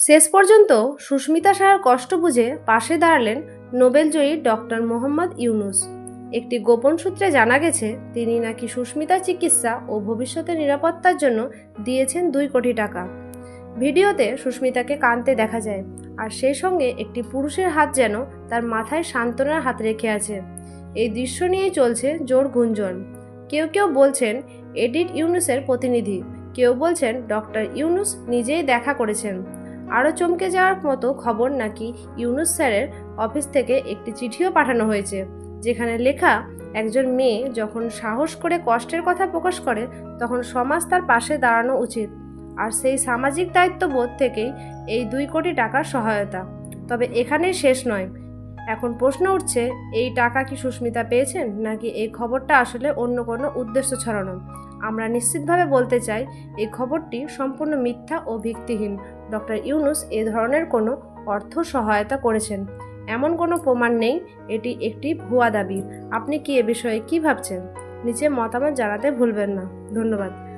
শেষ পর্যন্ত সুস্মিতা সাহার কষ্ট বুঝে পাশে দাঁড়ালেন নোবেলজয়ী ডক্টর মোহাম্মদ ইউনুস। একটি গোপন সূত্রে জানা গেছে, তিনি নাকি সুস্মিতার চিকিৎসা ও ভবিষ্যতের নিরাপত্তার জন্য দিয়েছেন দুই কোটি টাকা। ভিডিওতে সুস্মিতাকে কাঁদতে দেখা যায়, আর সেই সঙ্গে একটি পুরুষের হাত যেন তার মাথায় সান্ত্বনার হাত রেখে আছে। এই দৃশ্য নিয়েই চলছে জোর গুঞ্জন। কেউ কেউ বলছেন এডিট ইউনুসের প্রতিনিধি। কেউ বলছেন, ডক্টর ইউনুস নিজেই দেখা করেছেন। আরও চমকে যাওয়ার মতো খবর নাকি ইউনুস স্যারের অফিস থেকে একটি চিঠিও পাঠানো হয়েছে, যেখানে লেখা, একজন মেয়ে যখন সাহস করে কষ্টের কথা প্রকাশ করে, তখন সমাজ তার পাশে দাঁড়ানো উচিত। আর সেই সামাজিক দায়িত্ববোধ থেকেই এই দুই কোটি টাকার সহায়তা। তবে এখানেই শেষ নয়। এখন প্রশ্ন উঠছে, এই টাকা কি সুস্মিতা পেয়েছেন? নাকি এই খবরটা আসলে অন্য কোনো উদ্দেশ্য ছড়ানো? আমরা নিশ্চিতভাবে বলতে চাই, এই খবরটি সম্পূর্ণ মিথ্যা ও ভিত্তিহীন। ডক্টর ইউনুস এ ধরনের কোনো অর্থ সহায়তা করেছেন। এমন কোনো প্রমাণ নেই, এটি একটি ভুয়া দাবি। আপনি কি এ বিষয়ে কি ভাবছেন? নিচে মতামত জানাতে ভুলবেন না। ধন্যবাদ।